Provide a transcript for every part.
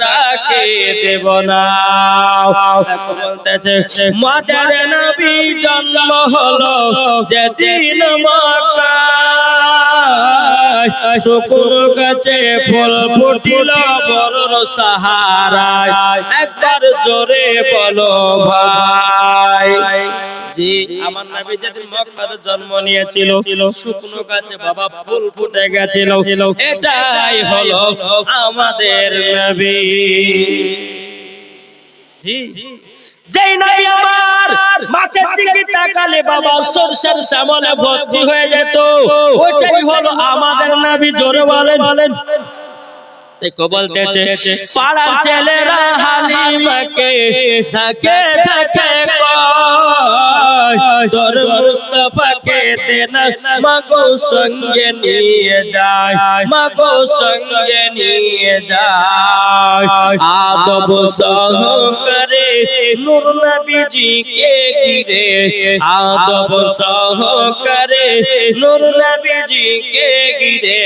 টাকাটাকে দেব না। বলতেছে নবী জন্ম হলো যেদিন শুকুর গাছে ফল ফুটিল বড় সাহারায়। একবার জোরে বলো ভাই। জি আমার নবী মক্কাতে জন্ম নিয়েছিল, শুকনো গাছে বাবা ফুল ফুটে এটাই হলো আমাদের নবী। জি। যেই নবী আমার মাঠের দিকে তাকালে বাবা শ্যামলে ভর্তি হয়ে যেত। ওইটাই হলো আমাদের নবী, জোরে বলেন। বলেন ছেলেরা হালিমাকে ঝাঁকে ঝাঁকে তোর মুস্তফাকে দেনা মাগো সঙ্গে নিয়ে যায়। মাগো সঙ্গে নিয়ে যায়। আদব সহকারে নূর নবীজিকে ঘিরে। আদব সহকারে নূর নবীজিকে ঘিরে।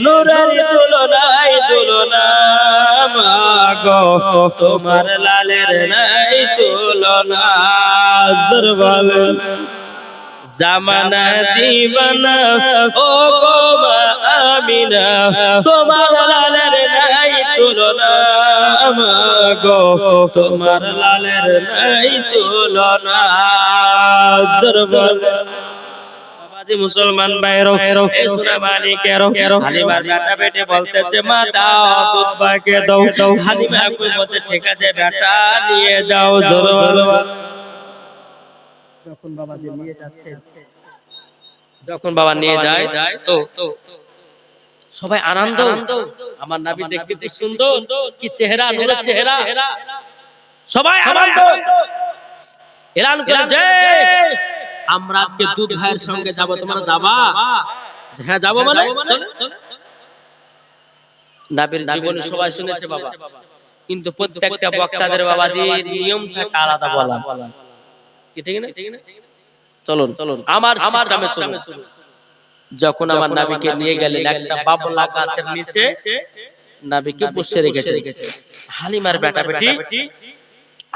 নূরের তুলনায় তুলনা মাগো। তোমার লালের নাই তুলনা। জোর বলেন জামানা দিবানা, ও মা আমিনা, তোমার লালের নাই তুলনা মাগো তোমার লালের নাই তুলনা। জোর বাবাজি মুসলমান বেটে বলতেছে মা দাও। ঠিক আছে বেটা, নিয়ে যাও। জোর বলো। যখন বাবাজি নিয়ে যাচ্ছে। যখন বাবা নিয়ে যায় তো সবাই আনন্দ। আমার নাবি দেখতে কি সুন্দর কি চেহারা নূরের চেহারা। সবাই আনন্দ। এলান করে যে আমরা আজকে দুধ ভাইয়ের সঙ্গে যাব। তোমরা যাবা। হ্যাঁ যাব মানে? নাবির জীবনে সবাই শুনেছে বাবা। কিন্তু প্রত্যেকটা বক্তাদের বাবাজি নিয়ম থাকে আলাদা বলা। কি ঠিক না? চলুন চলুন। আমার আমার নামে শুনুন যখন আমার নাবিকে নিয়ে গেলেন একটা বাবলা গাছের নিচে নাবিকে বসে রেখেছে। হালিমার বেটা বেটি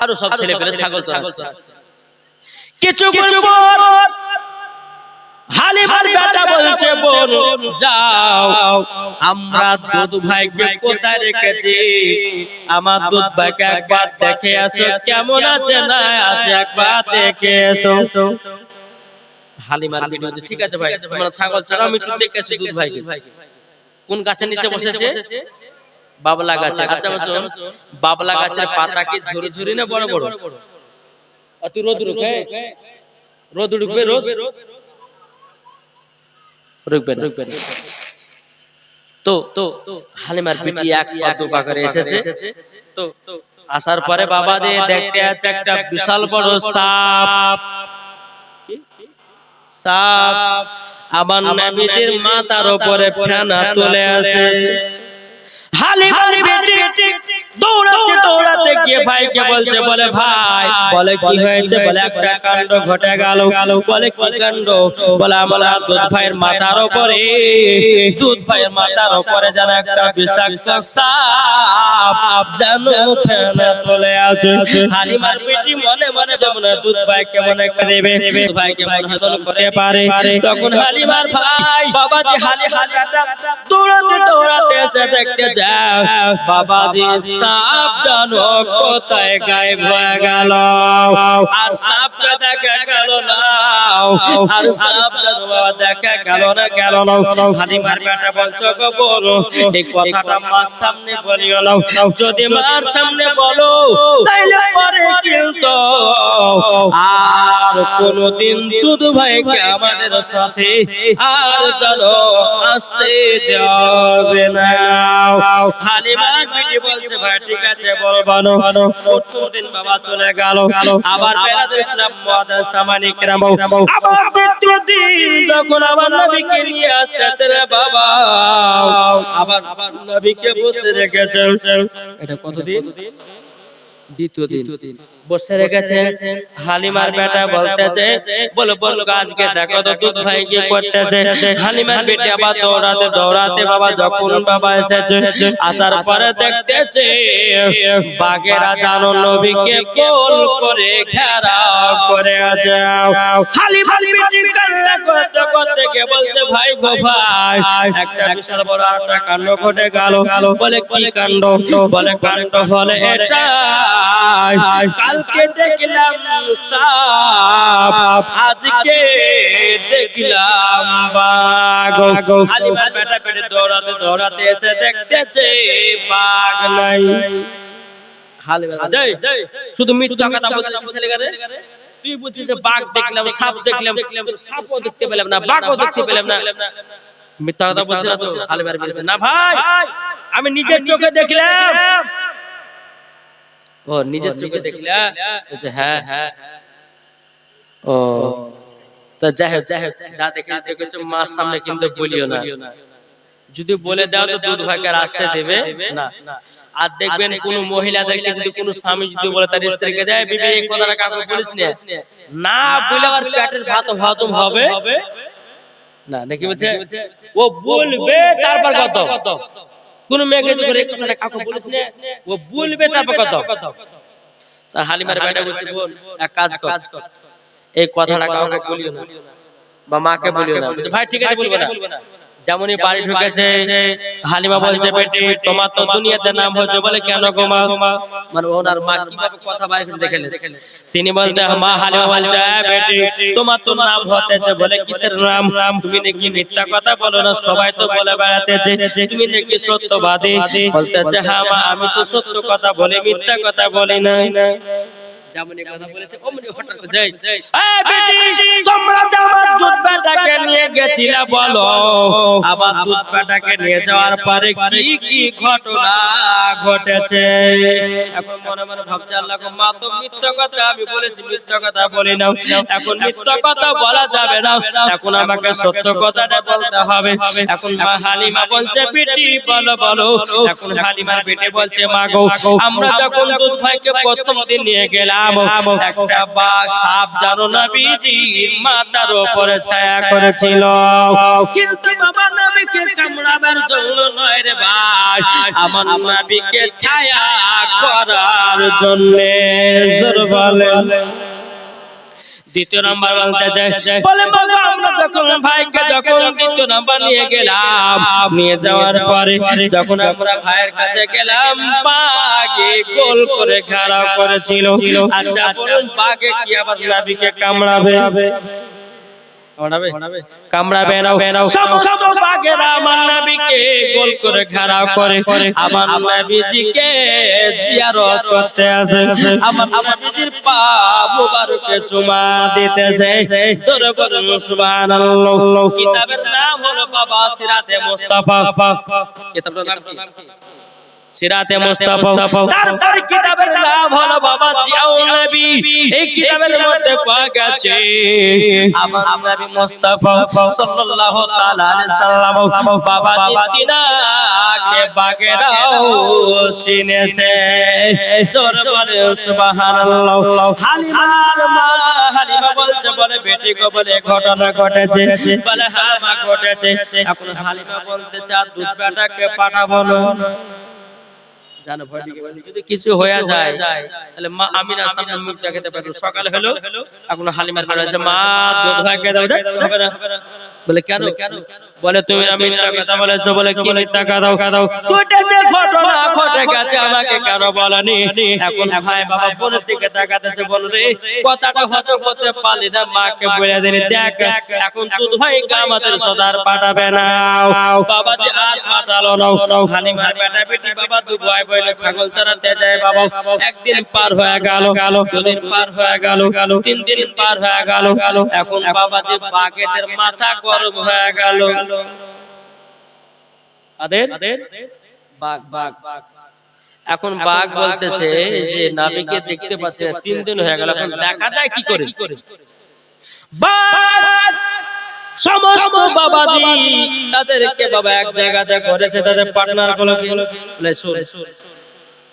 আরও সব ছেলে পেলে ছাগল চড়াচ্ছে। কিছু কিছু পর হালিমার বেটা বলছে বোন যাও। আমরা দুধ ভাইকে কোথায় রেখেছি? আমার দুধ ভাইকে একবার দেখে আসো। কেমন আছে না আছে? একবার দেখে এসো হালিমার বলছে ঠিক আছে ভাই তোমরা ছাগল ছাড়াও আমি একটু দেখে আসি দুধ ভাইকে। কোন গাছের নিচে বসেছে? বাবলা গাছে। আচ্ছা বলছো বাবলা গাছের পাতা কি ঝুরি ঝুরি না বড় বড়। তুই রোদ রুখে রোদ রুখবে রোদ। রুখবে না। তো তো হালিমার পিটি এক পা দু পা করে এসেছে। তো আসার পরে বাবা দিয়ে দেখতে আছে একটা বিশাল বড় সাপ। সাপ আমার নবীজির মাথার উপরে ফেনা তুলে আছে। হালিমার বেটি দৌড়াতে দৌড়াতে গিয়ে ভাইকে বলছে বলে ভাই বলে কি হয়েছে? বলে একটা কাণ্ড ঘটে গেল। বলে কি কাণ্ড? বলে আমার দুধ ভাইয়ের মাথার উপরে দুধ ভাইয়ের মাথার উপরে যেন একটা বিষাক্ত সাপ যেন ফেনা তোলে আছে। হালিমার বেটি মনে মনে যেমন দুধ ভাইকে মনে দুধ ভাইকে মনে হাসন করে পারে। তখন হালিমার ভাই বাবাজি হালি হালিটা দৌড়াতে এসে দেখতে যায় বাবাজি সাপ জানো কোথায় গায়েব হয়ে গেল। আর গেল না। আর বাবা গেল না গেল না। বেটা গো বলো এই কথাটা মার সামনে যদি মার সামনে বলো, তাইলে পরে কিন্তু আর কোনদিন দুধ ভাইকে আমাদের সাথে আর জানো আসতে দেবে না। হালিমা বিটি বলছে ভাই ঠিক আছে বলব না দিন বাবা চলে গেল। আবার বেড়াতে ইসলাম মুআদ্দাস সামানি কেরাম আবার দ্বিতীয় দিন যখন আমার নবীকে নিয়ে আসতেছে রে বাবা। আবার নবীকে বসে রেখেছে। এটা কতদিন? দ্বিতীয় দিন। বসে রেখেছে হালিমার বেটা বলতেছে বলে বল আজকে দেখো তো দুধ ভাই কি করতেছে? হালিমার বেটি আবার দৌড়াতে দৌড়াতে বাবা যখন বাবা এসেছে আসার পরে দেখতেছে বাঘেরা জানো নবীকে কোল করে ঘেরাও করে আছে। হালিমার বেটি কান্না করতে করতে কে বলছে ভাই গো ভাই একটা বিশাল বড় একটা কাণ্ড ঘটে গেল। বলে কি কাণ্ড? বলে কাণ্ড হলে এটা কালকে দেখলাম সাপ আজকে দেখলাম বাঘ। বেটা পেটে দৌড়াতে দৌড়াতে এসে দেখতেছে বাঘ নাই। শুধু মিথ্যা কথা বলতে কিসের লেগে তুই বলছিস যে বাঘ দেখলাম সাপ দেখলাম সাপও দেখতে পেলাম না বাঘও দেখতে পেলাম না। মিথ্যা কথা বলছি না তো? হালিমার না ভাই আমি নিজের চোখে দেখলাম। ও নিজের চোখে দেখলা? বলছে হ্যাঁ হ্যাঁ ও। তা যাই হোক যাই হোক যা দেখে দেখেছ মার সামনে কিন্তু বলিও না। যদি বলে দাও তো দুধ ভাইকে আসতে দেবে। না। আর দেখবেন কোন মহিলাদেরকে যদি কোন স্বামী যদি বলে তার স্ত্রীকে দেয় বিবি এই কথাটা কাউকে বলিস না। না বলে আবার পেটের ভাত হজম হবে। না নাকি বলছে ও বলবে তারপর কত কোন মেয়েকে এই কথাটা কাউকে বলিস না ও বলবে তারপর কত তা হালিমার বেটা বলছে বল এক কাজ কর। এই কথাটা কাউকে বলিও না বা মাকে বলিও না। বলছে ভাই ঠিক আছে বলব না। যেমনই বাড়ি ঢুকেছে হালিমা বলছে বেটি তোমার তো দুনিয়াতে নাম হয়েছে বলে কেন গো মা মানে ওনার মা কীভাবে কথা বাইরে দেখেন তিনি বলতে মা হালিমা বলছে "এ বেটি তোমার তো নাম হতেছে বলে কিসের নাম? তুমি নাকি মিথ্যা কথা বলো না সবাই তো বলে বেড়াতেছে তুমি নাকি সত্যবাদী। বলতেছে হ্যাঁ মা আমি তো সত্য কথা বলি মিথ্যা কথা বলি না যেমনই কথা বলেছে অমনি হঠাৎ যাই তোমরা যে আমার দুধ বেটাকে নিয়ে গেছিলা বলো। আবার দুধ বেটাকে নিয়ে যাওয়ার পরে কি কি ঘটনা ঘটেছে? এখন মনে মনে ভাবছে আল্লাহ মা তো মিথ্যা কথা আমি বলেছি মিথ্যা কথা বলি না এখন মিথ্যা কথা বলা যাবে না। এখন আমাকে সত্য কথাটা বলতে হবে। এখন মা হালিমা বলছে বেটি বলো বলো। এখন হালিমার বেটি বলছে মা গো আমরা যখন দুধ ভাইকে প্রথম দিন নিয়ে গেলাম একটা বা সাপ জানো না বিজি উপরে ছায়া করেছিল। কিন্তু বাবা নবীকে কামড়াবার জন্য নয় রে ভাই আমার নবীকে ছায়া করার জন্য জোর বলেন দ্বিতীয় নাম্বার বলতে চাই বলে বাবা আমরা যখন ভাইকে যখন দ্বিতীয় নাম্বার নিয়ে গেলাম নিয়ে যাওয়ার পরে যখন আমরা ভাইয়ের কাছে গেলাম বাগে গোল করে ঘেরাও করেছিল। আচ্ছা বলুন বাগে কি আবার নাবিকে কামড়াবে? কামড়াবে নাও সমস্ত বাঘেরা আমার নবীকে গোল করে ঘেরাও করে। আমার নবীজিকে জিয়ারত করতে আসে। আমার নবীজির পা মুবারকে চুমা দিতেছে জোরে বলুন সুবহানাল্লাহ। কিতাবের নাম হলো বাবা সিরাতে মুস্তাফা। কিতাবের নাম কি? সিরাতে মুস্তাফা তারপর কিতাবের নাম হলো বাবা জিয়াউল নবী। এই কিতাবের মধ্যে পাওয়া গেছে। আমার নবী মুস্তাফা সাল্লাল্লাহু তাআলা আলাইহি সাল্লাম। বাবা তিনাকে বাগেরাও চিনেছে। জোর বলে সুবহানাল্লাহ। হালিমার মা হালিমা বলছে বলে বেটি গো বলে ঘটনা ঘটেছে। বলে হ্যাঁ মা ঘটেছে। এখন হালিমা বলতে চা দুধ বেটাকে পাঠাবো না। জানো ভয় যদি কিছু হয়ে যায় তাহলে মা আমিনার সামনে মুখ দেখাতে পারো সকাল হলো এখন হালিমার মা দুধ খেয়ে দাও হবে না বলে কেন? বলে তুমি আমি মিথ্যা কথা বলেছ বলে কি মিথ্যা কথা দাও। ঘটে যে ঘটনা ঘটে গেছে আমাকে কেন বলনি? এখন ভাই বাবা বোনের দিকে তাকাতেছে বল রে কথাটা হয়তো হতে পারলি না মাকে বলে দিনি দেখ এখন দুধ ভাই আমাদের সদার পাঠাবে না। বাবা যে আর পাঠালো না হালিমার বেটা বেটি বাবা দু ভাই বইলে ছাগল চড়াতে যায় বাবা। একদিন পার হয়ে গেল গেল দুদিন পার হয়ে গেল গেল তিন দিন পার হয়ে গেল। গেল। এখন বাবা যে বাঘেদের মাথা গরম হয়ে গেল। বাঘ বাঘ। এখন বাঘ বলতেছে যে নাবিকে দেখতে পাচ্ছে তিন দিন হয়ে গেল এখন দেখা যায় কি করে? বাঘ! সমস্ত বাবাজি তাদেরকে বাবা এক জায়গাতে করেছে তাদের পার্টনার গুলোকে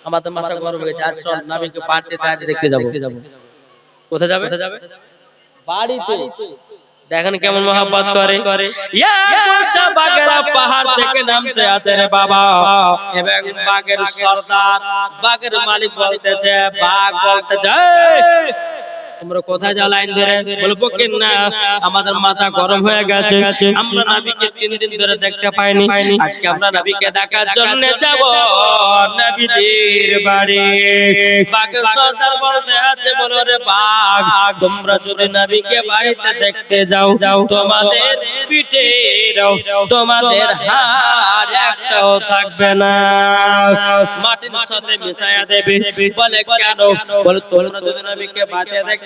আমাদের মাথা গরম গেছে। চল নবীকে বাড়তে দেখতে যাব। কোথায় যাবে? বাড়িতে। দেখেন কেমন মহাব্বত করে। ইয়া পাহাড় থেকে নামতে আছে রে বাবা। এবং বাঘের সর্দার। বাঘের মালিক বলতেছে বাঘ বলতেছে "এই, তোমরা কোথায় যাও লাইন ধরে? বলব কি না, আমাদের মাথা গরম হয়ে গেছে। আমরা নবীকে দেখতে পাইনি। আজকে আমরা নবীকে দেখার জন্য যাব নবীজির আছে, বলো রে বাঘ দেখতে যাও, তোমাদের পিঠে তোমাদের হার একটাও থাকবে না। মাটির সাথে মিশায়া দেবে। বলে, কেন? বলে, তোমরা যদি নবীকে বাড়িতে দেখতে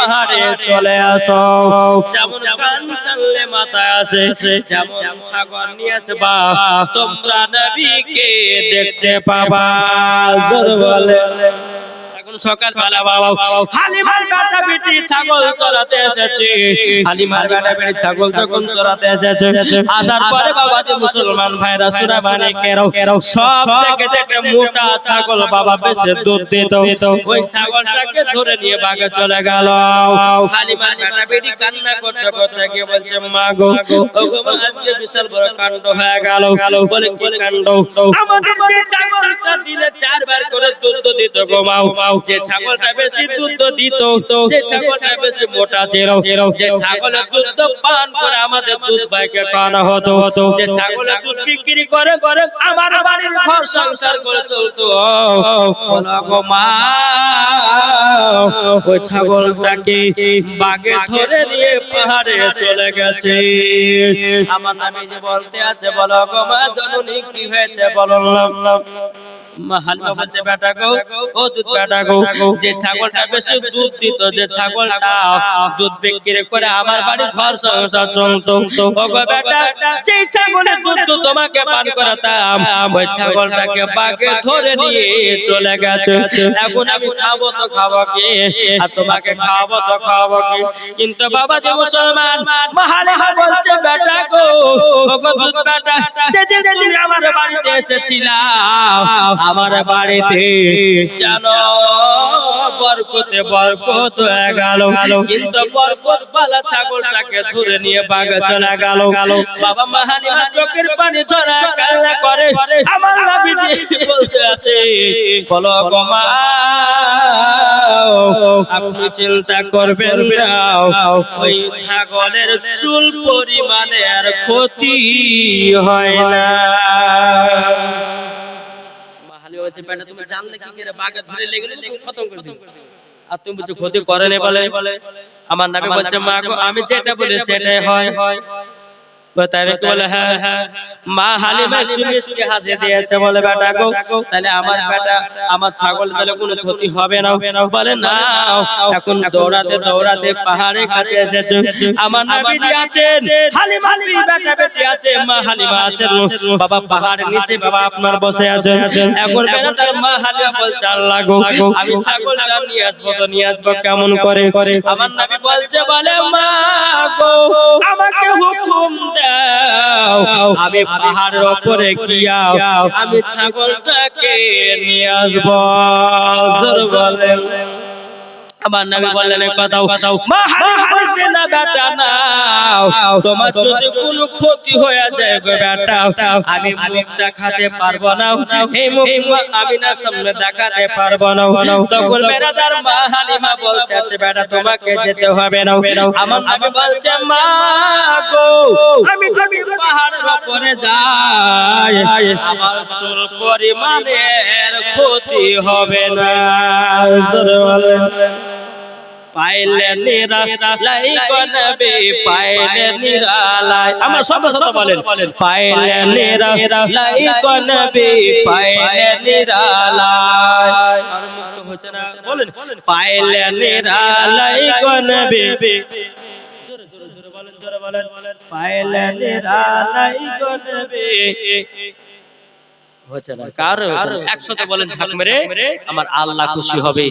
পাহাড়ে চলে আসো। যেমন কান টানলে মাথায় আছে যেমন ছাগল নিয়ে আসবা তোমরা নবীকে দেখতে পাবা। জোর বলে। সকালবেলা বাবা হালিমার বেটা বেটি ছাগল চড়াতে এসেছে। হালিমার বেটা বেটি ছাগল যখন চড়াতে এসেছে আসার পরে বাবা যে মুসলমান ভাইরা সুরা মানে কেরো কেরো সব থেকে থেকে মোটা ছাগল বাবা বেশি দুধ দিত। ওই ছাগলটাকে ধরে নিয়ে বাগে চলে গেল। হালিমার বেটা বেটি কান্না করতে করতে গিয়ে বলছে মা গো ও গো মা, আজকে বিশাল বড় কাণ্ড হয়ে গেল। বলে কি কাণ্ড? আমাদের যে ছাগলটা দিলে চারবার করে দুধ দিত গো মাও যে ছাগলটা বেশি দুধ দিত যে ছাগলটা বেশি মোটা ছিল যে ছাগলের দুধ পান করে আমাদের দুধ খাওয়ানো হতো হতো যে ছাগলের দুধ বিক্রি করে করে আমার বাড়ির ঘর সংসার করে চলতো। মা ওই ছাগলটাকে বাগে ধরে নিয়ে পাহাড়ে চলে গেছে। আমার নামে যে বলতে আছে বলো গো মা জননী কি হয়েছে বলো। না বলছে বেটা গো, ও দুধ বেটা গো, যে ছাগলটা বেশি দুধ দিত, যে ছাগলটা দুধ বিক্রি করে আমার বাড়ি ঘর সংসার চলতো ও গো বেটা যে ছাগলের দুধ তো তোমাকে পান করাতাম, ওই ছাগলটাকে বাগে ধরে নিয়ে চলে গেছে। এখন আমি খাব তো খাব কি? আর তোমাকে খাওয়াবো তো খাওয়াবো কি? কিন্তু বাবা যে মুসলমান মহালিমা বলছে বেটা গো ও গো দুধ বেটা, যেদিন তুমি আমার বাড়িতে এসেছিলা আমার বাড়িতে জানো বরকতে বরকত হয়ে গেল। কিন্তু বরকত বালা ছাগলটাকে ধরে নিয়ে বাগে চলে গেল। বাবা মাহানিমা চোখের পানি ঝরা কান্না করে। আমার নবীজি বলতে আছে বলো গো মা আপনি চিন্তা করবেন না। ওই ছাগলের চুল পরিমাণে আর ক্ষতি হয় না। বেটা তুমি জানলে কি করে ধরে লেগে তুমি খতম করে দিবে আর তুমি কিছু ক্ষতি করেনি বলে আমার নামে বলছে মা আমি যেটা বলি সেটাই হয়। হ্যাঁ হ্যাঁ বাবা পাহাড়ের নিচে, বাবা আপনার বসে আছেন। এখন তার মা হালিমা বলছে, আল্লাহ আমি ছাগলটা নিয়ে আসব তো, নিয়ে আসব কেমন করে? আমার নবী বলছে, বলে, মা গো, আমাকে হুকুম দাও। আমি পাহাড়ের উপরে গিয়া আমি ছাগলটাকে নিয়ে আসব। জোর বলেন আমার নামে বললেন এই কথাও মা হারি বলছে না বেটা নাও। তোমার যদি কোনো ক্ষতি হয়ে যায় গো বেটা আমি মুখ দেখাতে পারব না। এই মুখ আমি না সামনে দেখাতে পারব না। তখন বেড়াদার মা হালিমা বলতে আছে বেটা তোমাকে যেতে হবে না। আমার নামে বলছে মা গো আমি যদি পাহাড়ের উপরে যাই। আমার চুল পরিমাণের ক্ষতি হবে না। জোরে বলেন। পাইলে নিরালাই গনবে পাইলে আমার শত শত বলেন, পাইলে নিরালাই গনবে পাইলে নিরালাই বলেন, পাইলে নিরালাই গনবে জোরে একসাথে বলেন ঝাঁক মেরে আমার আল্লাহ খুশি হবে।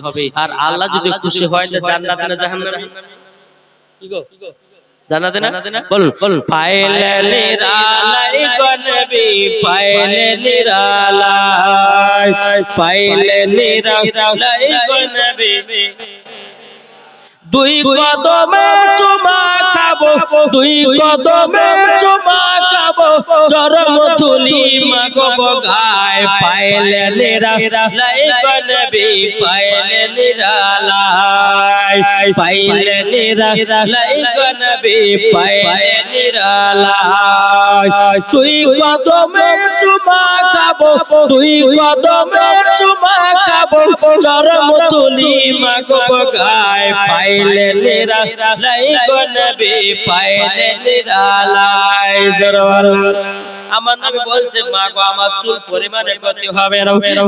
আর আল্লাহ যদি খুশি হয় না জান্নাতে না জাহান্নামে। কি গো? জান্নাতে না বলুন। বলুন। পাইলে নিরালাই গনবি পাইলে নিরালাই পাইলে নিরালাই গনবি দুই কদমে চুমা খাব, দুই কদমে চুমা খাব, চরম তুলি মাগব গায় পাইলে নিরা লাই গনবি পাইলে নিরা লাই, পাইলে নিরা লাই গনবি পাইলে নিরা লাই। তুই কদমে চুমা খাব তুই কদমে চুমা খাব, চরম তুলি মাগব গায় পাইলে নিরা লাই গনবি নিরা লাই জরওয়ার আমার নবী বলছে, মা গো, আমার চুল পরিমাণে হবে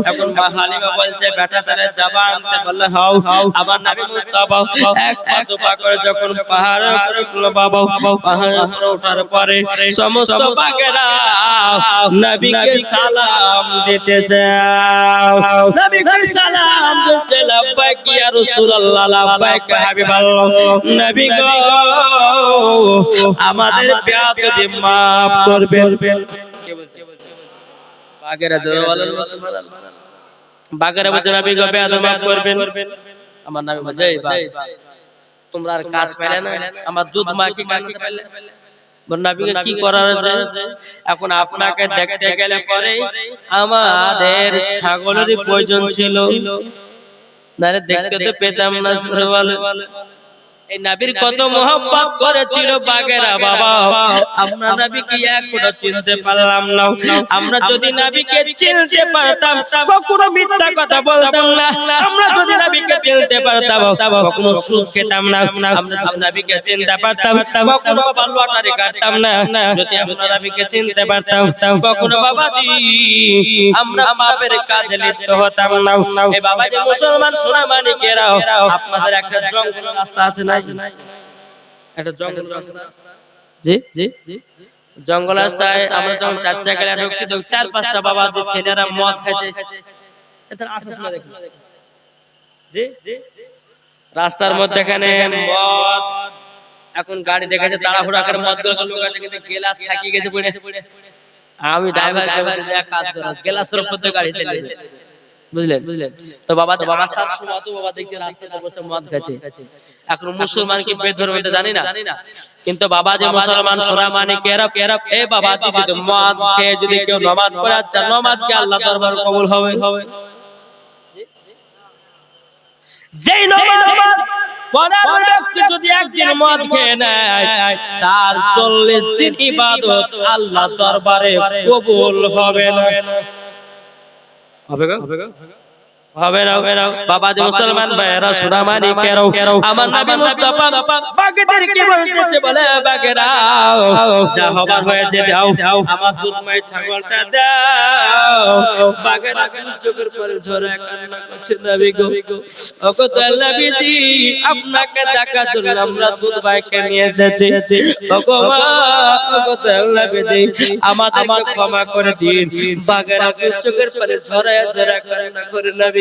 এখন মা হালিমা বলছে, বেটা তারে যাবা আনতে বললে হাও। আমার নবী মুস্তাফা এক পা দুপা করে যখন বাবা ওঠার পরে সমস্ত বাগেরা নবীকে সালাম দিতে যাও। নবীকে সালাম দিতে লাব্বাইক ইয়া রাসূলুল্লাহ, লাব্বাইক নবী গো, আমাদের maaf করবেন বাগেরা জোরে বলেন বাগেরা বলছে নবী গো বিয়াদ করবেন। আমার নবী বলছে ভাই তোমরা আর কাজ পেলে না আমার দুধ মা কি কাঁদতে নবীকে কি করার আছে এখন আপনাকে দেখতে গেলে পরে আমাদের ছাগলেরই প্রয়োজন ছিল। নারে দেখতে তো পেতাম না বলে এই নবীর কত মোহাম্মত করেছিল বাগেরা বাবা। আমরা নবীকে এক ফোঁটা চিনতে পারলাম না। আমরা যদি নবীকে চিনতে পারতাম, কখনো মিথ্যা কথা বলতাম না। আমরা যদি নবীকে চিনতে পারতাম, কখনো সুদ খেতাম না। আমরা যদি নবীকে চিনতে পারতাম, কখনো বাবা কাটতাম না। যদি আমরা নবীকে চিনতে পারতাম, কখনো বাবাজি, আমরা পাপের কাজে লিপ্ত হতাম না। এই বাবাজি মুসলমান সোনা মানিকেরাও আপনাদের একটা জঙ্গল রাস্তা আছে না? একটা জঙ্গল রাস্তা। জি? জি? জঙ্গল রাস্তায় আমরা যখন চার চাকায় ঢুকছি চার পাঁচটা বাবা যে ছেলেরা মদ দেখি জি? জি? রাস্তার মধ্যে এখানে মদ। এখন গাড়ি দেখেছে তাড়াহুড়া করে মদগুলো লোক আছে কিন্তু গেলাস থাকিয়ে গেছে পড়ে। আমি ড্রাইভার ড্রাইভার কাজ করো গেলাসের উপর গাড়ি চালিয়েছে বুঝলেন? তো বাবা তো বাবা সার সময় তো বাবা দেখছে রাস্তাতে বসে মদ খাচ্ছে। এখন মুসলমান কি এটা জানি না? কিন্তু বাবা যে মুসলমান সোনা মানে কেরা এ বাবা তো মদ খেয়ে যদি কেউ নামাজ পড়ে আচ্ছা নামাজ কি আল্লাহ দরবার কবুল হবে? হবে। যেই নামাজ পড়ার ব্যক্তি যদি একদিন মদ খেয়ে নেয় তার চল্লিশ দিন ইবাদত আল্লাহ দরবারে কবুল হবে না। হবে গো হবে গো হবে না হবে না। বাবা যে মুসলমান ভাইয়েরা সুরামানি কেরো। আমার নবী মুস্তাফা বাগেদের কি বলতেছে বলে? বাগেরা যা হবার হয়েছে দাও। আমার দুধময় ছাগলটা দাও। বাগেরা চোখের পরে ঝরে কান্না করছে নবী গো। ওগো তো নবীজি আপনাকে জন্য আমরা দুধ ভাইকে নিয়ে এসেছি। ওগো মা ওগো তো নবীজি আমাদের ক্ষমা করে দিন। বাগেরা চোখের পরে ঝরে ঝরে কান্না করে নবী।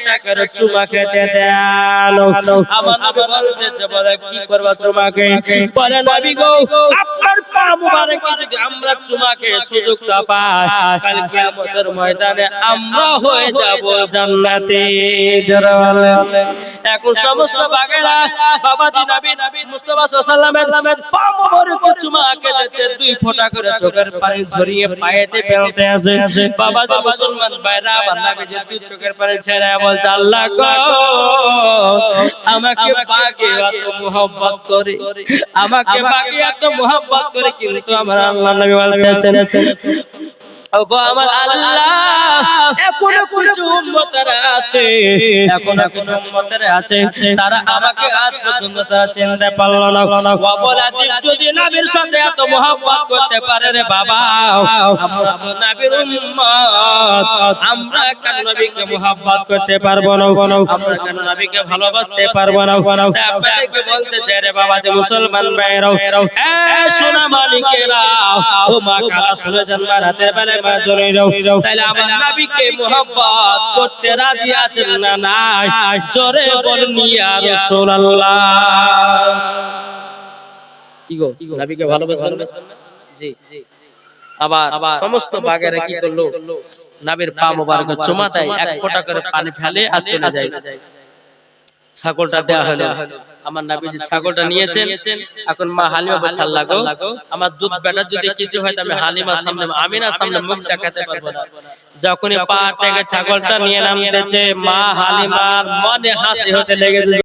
একটা করে চুমা খেতে দেন আমার নবী বলতেছে বলে, কি করবা চুমাকে? বলে, নবী গো, আপনার পা মুবারকে যদি আমরা চুমাকে সুযোগটা পাই, কাল কিয়ামতের ময়দানে আমরা হয়ে যাব জান্নাতে। এখন সমস্ত বাগেরা, বাবাজি নবী, মুস্তাফা সাল্লাল্লাহু পা মোবারকে চুমা খেতেছে দুই ফোঁটা করে চোখের পানি ঝরিয়ে পায়েতে ফেলতে আছে। বাবাজি মুসলমান ভাইরা, আমার নবীজি দুই চোখের পানি ছেড়ে বলছে আল্লাহ আমাকে বাগে এত মোহব্বত করে। আমাকে বাগে এত মোহব্বত করে কিন্তু আমার আল্লাহ নবী বলতেছেন ওগো আমার আল্লাহ এখনও কিছু উম্মতেরা আছে। এখনও কিছু উম্মতেরা আছে তারা আমাকে আজ পর্যন্ত তারা চিনতে পারল না। অপরাধীর যদি নবীর সাথে এত করতে পারে রে বাবা আমরা তো নবীর উম্মত। আমরা কেন নবীকে করতে পারব না? আমরা কেন নবীকে ভালোবাসতে পারব না? বলতে চাই রে বাবা যে মুসলমান ভাইরাও এ সোনা মালিকেরা ও মা কালা শুনে বেলে মা জনেরাও তাইলে আমার নবীকে মোহব্বত করতে রাজি আছেন না নাই? জোরে বলুন ইয়া রাসূলুল্লাহ। কি গো? নবীকে ভালোবাসেন না? জি আবার সমস্ত বাগেরা কি করল? নবীর পা মোবারকে চুমা দেয় এক ফোঁটা করে পানি ফেলে আর চলে যায়। ছাগলটা দেয়া হলো। আমার নাবিজি ছাগলটা নিয়েছেন। এখন মা হালিমা বলছে আল্লাহ গো আমার দুধ বেটা যদি কিছু হয় তবে হালিমার সামনে আমিনার সামনে মুখ দেখাতে পারব না। যখনই পা থেকে ছাগলটা নিয়ে নামতেছে মা হালিমার মনে হাসি হতে লেগেছে।